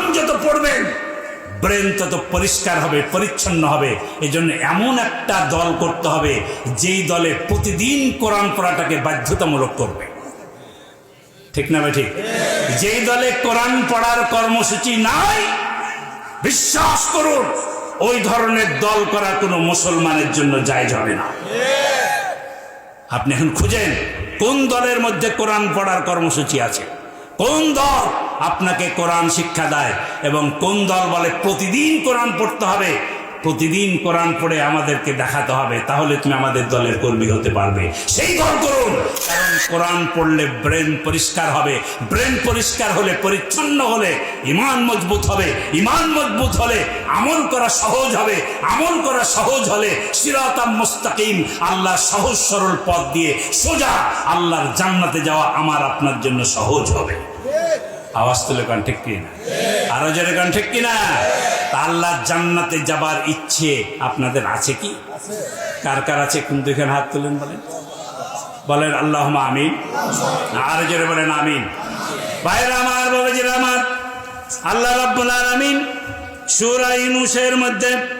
কোরআন যত পড়বেন ব্রেন তত পরিষ্কার হবে, পরিচ্ছন্ন হবে। এই জন্য এমন একটা দল করতে হবে, যেই দলে প্রতিদিন কোরআন পড়াটাকে বাধ্যতামূলক করবে। ঠিক না ভাই, ঠিক? যেই দলে কোরআন পড়ার কর্মসূচি নাই, বিশ্বাস করুন, ওই ধরনের দল করা কোনো মুসলমানের জন্য জায়জ হবে না। আপনি এখন খুঁজেন, কোন দলের মধ্যে কোরআন পড়ার কর্মসূচি আছে? কোন দল? আপনাকে কোরআন শিক্ষা দেয় এবং কোন দল বলে প্রতিদিন কোরআন পড়তে হবে, প্রতিদিন কোরআন পড়ে আমাদেরকে দেখাতে হবে, তাহলে তুমি আমাদের দলের কর্মী হতে পারবে। সেই দল করুন, কারণ কোরআন পড়লে ব্রেন পরিষ্কার হবে। ব্রেন পরিষ্কার হলে, পরিচ্ছন্ন হলে ইমান মজবুত হবে। ইমান মজবুত হলে আমল করা সহজ হবে। আমল করা সহজ হলে সিরাতাম মুস্তাকিম, আল্লাহ সহজ সরল পথ দিয়ে সোজা আল্লাহর জান্নাতে যাওয়া আমার আপনার জন্য সহজ হবে। আওয়াজ তুলে কান, ঠিক কিনা? আরও জোরে কান, ঠিক কিনা? আল্লাহ জান্নাতে যাবার ইচ্ছে আপনাদের আছে কি? কার কার আছে? কোন এখানে হাত তুলেন বলেন। বলেন আল্লাহ আমিন। আর জোরে বলেন, আমিন। ভাইরা আমার, বাবাজিরা আমার, আল্লাহ রাব্বুল আলামিন সূরা ইউনূসের মধ্যে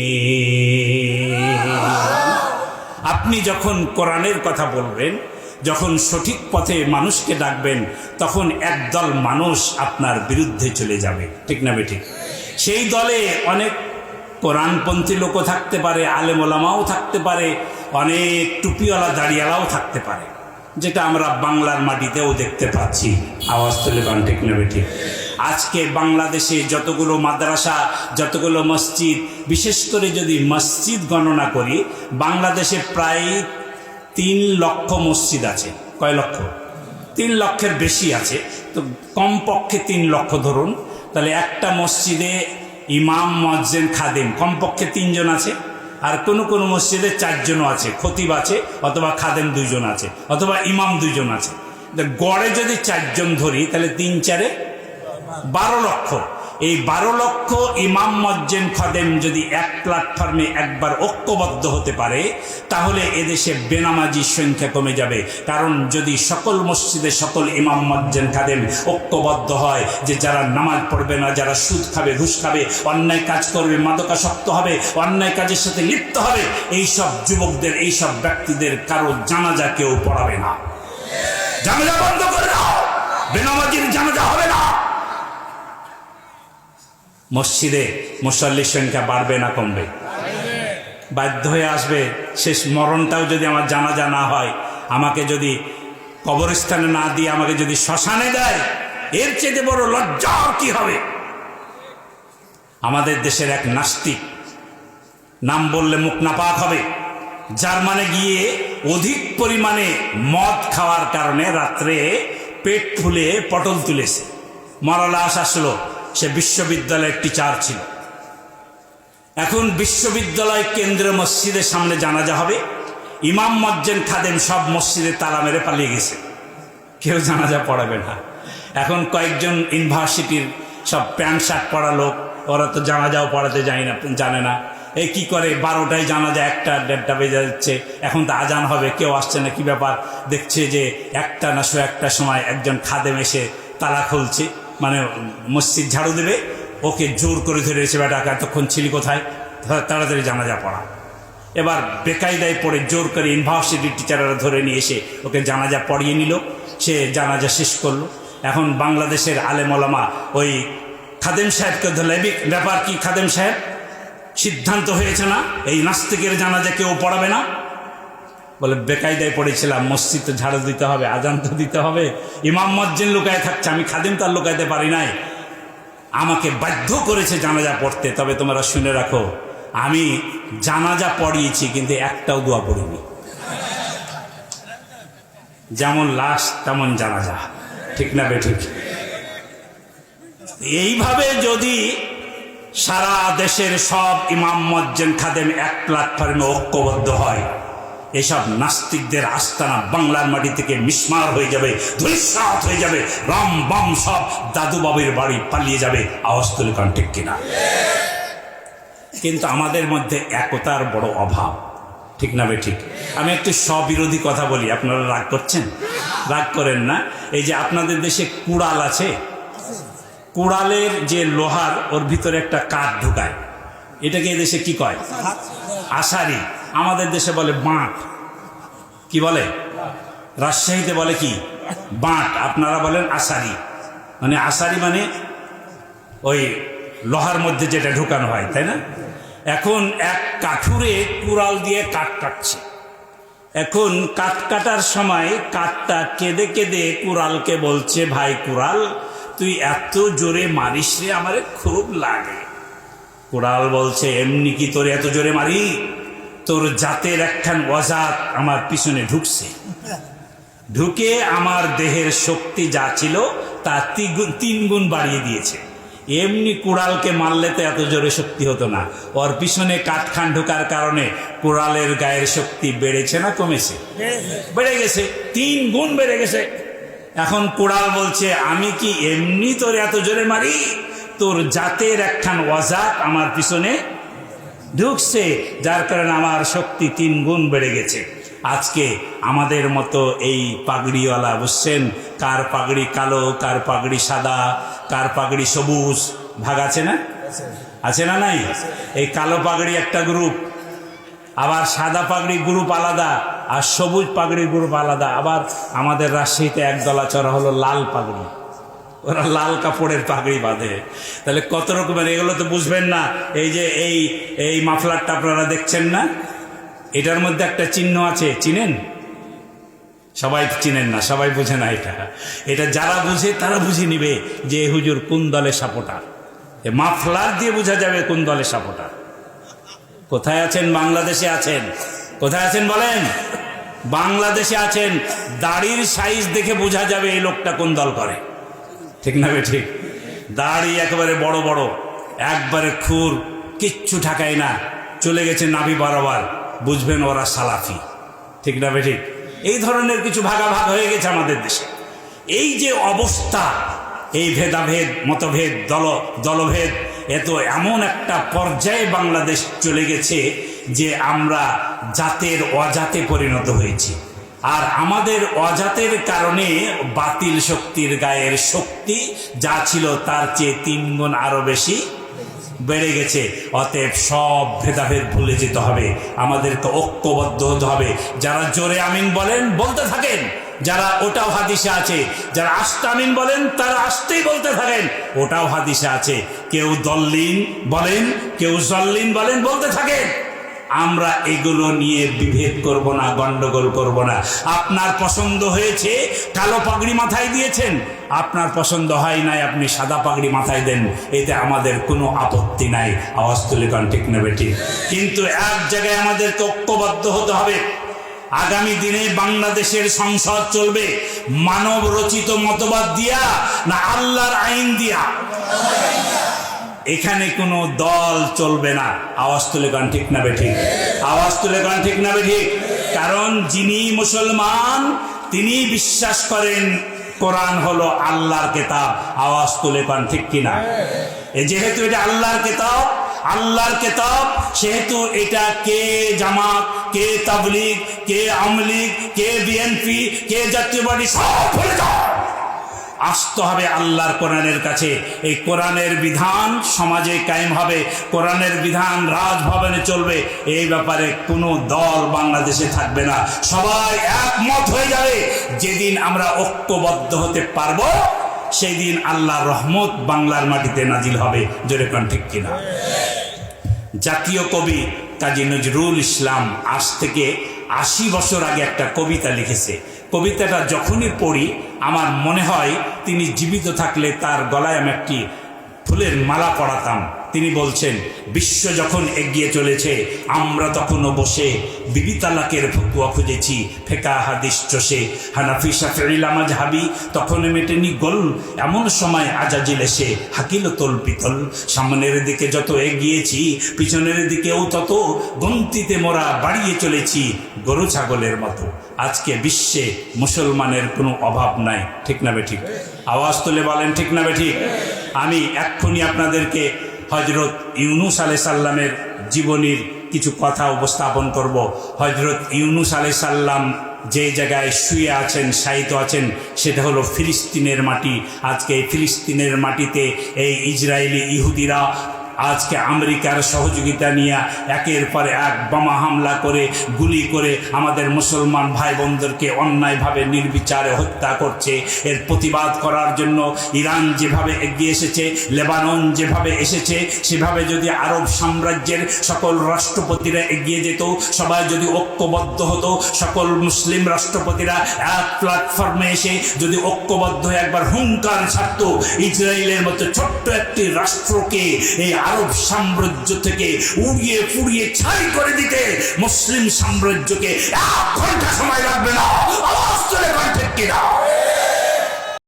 আপনি যখন কোরআনের কথা বলবেন, যখন সঠিক পথে মানুষকে ডাকবেন, তখন একদল মানুষ আপনার বিরুদ্ধে চলে যাবে। ঠিক না বেঠিক? সেই দলে অনেক কোরআনপন্থী লোকও থাকতে পারে আলেমোলামাও থাকতে পারে, অনেক টুপিওয়ালা দাড়িওয়ালাও থাকতে পারে। যেটা আমরা বাংলার মাটিতেও দেখতে পাচ্ছি। আওয়াজ তুলে গান ঠিক নেবে ঠিক আজকে বাংলাদেশে যতগুলো মাদ্রাসা, যতগুলো মসজিদ, বিশেষ করে যদি মসজিদ গণনা করি, বাংলাদেশে প্রায় তিন লক্ষ মসজিদ আছে। কয় লক্ষ? তিন লক্ষের বেশি আছে। তো কমপক্ষে তিন লক্ষ ধরুন। তাহলে একটা মসজিদে ইমাম মজ্জেন খাদেম, কমপক্ষে তিনজন আছে। আর কোনো কোনো মসজিদে চারজনও আছে। খতিব আছে, অথবা খাদেম দুইজন আছে, অথবা ইমাম দুইজন আছে। গড়ে যদি চারজন ধরি, তাহলে তিন চারে বারো লক্ষ। এই বারো লক্ষ ইমাম মজ্জেন খদেম যদি এক প্ল্যাটফর্মে একবার ঐক্যবদ্ধ হতে পারে, তাহলে এদেশে বেনামাজির সংখ্যা কমে যাবে। কারণ যদি সকল মসজিদে সকল ইমাম মজ্জেন খাদেম ঐক্যবদ্ধ হয়, যে যারা নামাজ পড়বে না, যারা সুদ খাবে, ঘুষ খাবে, অন্যায় কাজ করবে, মাদকাসক্ত হবে, অন্যায় কাজের সাথে লিপ্ত হবে এই সব যুবকদের এই সব ব্যক্তিদের কারও জানাজা কেউ পড়াবে না। জানাজা বন্ধ করে দাও। বেনামাজির জানাজা হবে মসজিদে মুসল্লির সংখ্যা বাড়বে না কমবে। বাধ্য হয়ে আসবে, শেষ মরণটাও যদি আমার জানাজা না হয়, আমাকে যদি কবরস্থানে না দিয়ে আমাকে যদি শ্মশানে দেয়, এর চেয়ে বড় লজ্জা কি হবে? আমাদের দেশের এক নাস্তিক, নাম বললে মুখ নাপাক হবে। জার্মানে গিয়ে অধিক পরিমাণে মদ খাওয়ার কারণে রাত্রে পেট ফুলে পটল তুলেছে। মরালা মরালাস আসলো সে বিশ্ববিদ্যালয়ের টিচার ছিল। এখন বিশ্ববিদ্যালয় কেন্দ্রীয় মসজিদের সামনে জানাজা হবে। ইমাম মজ্জেন খাদেম সব মসজিদে তালা মেরে পালিয়ে গেছে। কেউ জানাজা পড়াবে না। এখন কয়েকজন ইউনিভার্সিটির সব প্যান্ট শার্ট পরা লোক, ওরা তো জানাজাও পড়াতে যায় না, জানে না। এই কি করে? বারোটায় জানাজা, একটা দেড়টা বেজে যাচ্ছে। এখন তো আজান হবে, কেউ আসছে না, কি ব্যাপার? দেখছে যে একটা না শো একটা সময় একজন খাদেম এসে তালা খুলছে। মানে মসজিদ ঝাড়ু দেবে, ওকে জোর করে ধরে এসে বেটা এতক্ষণ ছিলি কোথায়? তাড়াতাড়ি জানাজা পড়া। এবার বেকায়দায় পড়ে জোর করে ইউনিভার্সিটির টিচাররা ধরে নিয়ে এসে ওকে জানাজা পড়িয়ে নিল। সে জানাজা শেষ করল। এখন বাংলাদেশের আলেমলামা ওই খাদেম সাহেবকে ধরলে ব্যাপার কি খাদেম সাহেব? সিদ্ধান্ত হয়েছে না? এই নাস্তিকের জানাজা কেউ পড়াবে না? বলে, বেকায়দায় পড়েছিলাম, মসজিদ তো ঝাড়ু দিতে হবে, আজান তো দিতে হবে। ইমাম মজ্জিন লুকায় থাকছে, আমি খাদিম তার লুকাইতে পারি নাই। আমাকে বাধ্য করেছে জানাজা পড়তে, তবে তোমরা শুনে রাখো, আমি জানাজা পড়িয়েছি, কিন্তু একটাও দোয়া পড়িনি। যেমন লাশ, তেমন জানাজা। ঠিক না বেঠিক এইভাবে যদি সারা দেশের সব ইমাম মজ্জেন খাদেম এক প্ল্যাটফর্মে ঐক্যবদ্ধ হয় এসব নাস্তিকদের আস্তানা বাংলার মাটি থেকে মিসমার হয়ে যাবে, ধূলিসাৎ হয়ে যাবে, রাম বাম সব দাদু বাবির বাড়ি পালিয়ে যাবে, আওয়াজ কান ঠিক কিনা? কিন্তু আমাদের মধ্যে একতার বড় অভাব। ঠিক না ঠিক? আমি একটু স্ববিরোধী কথা বলি, আপনারা রাগ করছেন? রাগ করেন না? এই যে আপনাদের দেশে কুড়াল আছে, কুড়ালের যে লোহার ওর ভিতরে একটা কাঠ ঢুকায়, এটাকে এদেশে কি কয়? আষাঢ়ি। আমাদের দেশে বলে বাঁট। কি বলে? রাজশাহীতে বলে কি? বাঁট। আপনারা বলেন আষাঢ়ি। মানে আষাঢ়ি মানে ওই লোহার মধ্যে যেটা ঢুকানো হয়, তাই না? এখন এক কাঠুরে কুড়াল দিয়ে কাঠ কাটছে। এখন কাঠ কাটার সময় কাঠটা কেঁদে কেঁদে কুড়ালকে বলছে, ভাই কুড়াল, তুই এত জোরে মারিস রে, আমার খুব লাগে। কুড়াল বলছে, এমনি কি তোর এত জোরে মারি? তোর জাতের একখান অজাত আমার পিছনে ঢুকছে। ঢুকে আমার দেহের শক্তি যা ছিল, তা তিন গুণ বাড়িয়ে দিয়েছে। এমনি কুড়ালকে মারলে তো এত জোরে শক্তি হতো না। ওর পিছনে কাঠখান ঢোকার কারণে কুড়ালের গায়ের শক্তি বেড়েছে না কমেছে? বেড়ে গেছে তিন গুণ বেড়ে গেছে। এখন কুড়াল বলছে, আমি কি এমনি তোর এত জোরে মারি? তোর জাতের একখান ওয়াজাত আমার পিছনে ঢুকছে যার কারণে আমার শক্তি তিন গুণ বেড়ে গেছে। আজকে আমাদের মতো এই পাগড়িওয়ালা বুঝছেন? কার পাগড়ি কালো, কার পাগড়ি সাদা, কার পাগড়ি সবুজ, ভাগ আছে না? আছে না নাই? এই কালো পাগড়ি একটা গ্রুপ আবার সাদা পাগড়ি গ্রুপ আলাদা, আর সবুজ পাগড়ি গ্রুপ আলাদা। আবার আমাদের রাজশাহীতে একদলা চড়া হলো লাল পাগড়ি। ওরা লাল কাপড়ের পাগড়ি বাঁধে। তাহলে কত রকমের, এগুলো তো বুঝবেন না। এই যে এই এই মাফলারটা আপনারা দেখছেন না? এটার মধ্যে একটা চিহ্ন আছে, চিনেন? সবাই চিনেন না, সবাই বুঝে না এটা। এটা যারা বুঝে, তারা বুঝে নিবে যে হুজুর কোন দলে সাপোটার মাফলার দিয়ে বোঝা যাবে কোন দলে সাপোটার কোথায় আছেন? বাংলাদেশে আছেন। কোথায় আছেন বলেন? বাংলাদেশে আছেন। দাড়ির সাইজ দেখে বোঝা যাবে এই লোকটা কোন দল করে। ঠিক না ঠিক দাড়ি একেবারে বড় বড়, একবারে খুর, কিচ্ছু ঠাকায় না। চলে গেছে নাভি বারবার, বুঝবেন ওরা সালাফি। ঠিক না ঠিক এই ধরনের কিছু ভাগাভাগ হয়ে গেছে আমাদের দেশে। এই যে অবস্থা, এই ভেদাভেদ, মতভেদ, দল, দলভেদ এত এমন একটা পর্যায়ে বাংলাদেশ চলে গেছে যে আমরা জাতের অজাতে পরিণত হয়েছি। আর আমাদের অজাতের কারণে বাতিল শক্তির গায়ের শক্তি যা ছিল তার চেয়ে তিন গুণ আরও বেশি বেড়ে গেছে। অতএব সব ভেদাভেদ ভুলে যেতে হবে। আমাদেরকে ঐক্যবদ্ধ হতে হবে। যারা জোরে আমিন বলেন, বলতে থাকেন। যারা ওটাও হাদিসে আছে। যারা আস্তে আমিন বলেন, তারা আসতেই বলতে থাকেন। ওটাও হাদিসে আছে। কেউ দল্লিন বলেন, কেউ জল্লিন বলেন, বলতে থাকেন। আমরা এগুলো নিয়ে বিভেদ করব না, গন্ডগোল করব না। আপনার পছন্দ হয়েছে, কালো পাগড়ি মাথায় দিয়েছেন। আপনার পছন্দ হয় নাই, আপনি সাদা পাগড়ি মাথায় দেন। এতে আমাদের কোনো আপত্তি নাই। আওয়াজ তুলে কান, ঠিক নেবে ঠিক কিন্তু এক জায়গায় আমাদের ঐক্যবদ্ধ হতে হবে। আগামী দিনে বাংলাদেশের সংসদ চলবে। মানব রচিত মতবাদ দিয়া না আল্লাহর আইন দিয়া? এখানে কোনো দল চলবে না। আওয়াজ তুলে গান ঠিক না বে ঠিক? আওয়াজ তুলে গান ঠিক না বে ঠিক? কারণ যিনি মুসলমান, তিনি বিশ্বাস করেন কোরআন হলো আল্লাহর কেতাব। আওয়াজ তুলে গান ঠিক কিনা যেহেতু এটা আল্লাহর কেতাব আল্লাহর কেতাব, সেহেতু এটা কে জামাত, কে তাবলিগ, কে আমলিগ কে বিএনপি, কে জাতীয় পার্টি, সব যাও আসতে হবে আল্লাহর কোরআনের কাছে। এই কোরআনের বিধান সমাজে কায়েম হবে, কোরআনের বিধান রাজভবনে চলবে। এই ব্যাপারে কোনো দল বাংলাদেশে থাকবে না। সবাই একমত হয়ে যাবে, যেদিন আমরা ঐক্যবদ্ধ হতে পারব সেই দিন আল্লাহর রহমত বাংলার মাটিতে নাজিল হবে। জোরে কান ঠিক কিনা? জাতীয় কবি কাজী নজরুল ইসলাম আজ থেকে আশি বছর আগে একটা কবিতা লিখেছে। কবিতাটা যখনই পড়ি, আমার মনে হয় তিনি জীবিত থাকলে তার গলায় আমি একটি ফুলের মালা পরাতাম। তিনি বলছেন, বিশ্ব যখন এগিয়ে চলেছে, আমরা তখনও বসে বিবি তালাকের ফকুয়া খুঁজেছি, ফেকা হাদিস চষে। হানাফি শাফিল আমাজহাবি তখন মেটেনি গোল, এমন সময় আজাজিল এসে হাকিল তোল পিতল। সামনের দিকে যত এগিয়েছি, পিছনের দিকেও তত গন্তিতে মোরা বাড়িয়ে চলেছি গরু ছাগলের মতো। আজকে বিশ্বে মুসলমানের কোনো অভাব নাই, ঠিক না বে ঠিক? আওয়াজ তুলে বলেন, ঠিক না বে ঠিক? আমি এক্ষুনি আপনাদেরকে হজরত ইউনুস আলাই সাল্লামের জীবনীর কিছু কথা উপস্থাপন করব। হজরত ইউনুস আলাই সাল্লাম যে জায়গায় শুয়ে আছেন, শায়িত আছেন, সেটা হলো ফিলিস্তিনের মাটি। আজকে এই ফিলিস্তিনের মাটিতে এই ইসরায়েলি ইহুদিরা আজকে আমেরিকার সহযোগিতা নিয়ে একের পর এক বোমা হামলা করে, গুলি করে আমাদের মুসলমান ভাই বোনদেরকে অন্যায়ভাবে নির্বিচারে হত্যা করছে। এর প্রতিবাদ করার জন্য ইরান যেভাবে এগিয়ে এসেছে, লেবানন যেভাবে এসেছে, সেভাবে যদি আরব সাম্রাজ্যের সকল রাষ্ট্রপতিরা এগিয়ে যেত, সবাই যদি ঐক্যবদ্ধ হতো, সকল মুসলিম রাষ্ট্রপতিরা এক প্ল্যাটফর্মে এসে যদি ঐক্যবদ্ধ হয়ে একবার হুঙ্কার ছাড়তো, ইসরায়েলের মতো ছোট্ট একটি রাষ্ট্রকে, এই আরব সাম্রাজ্য থেকে উড়িয়ে পুড়িয়ে ছাই করে দিতে মুসলিম সাম্রাজ্যকে এক ঘণ্টা সময় লাগবে না। আওয়াজ তুলে কিনা?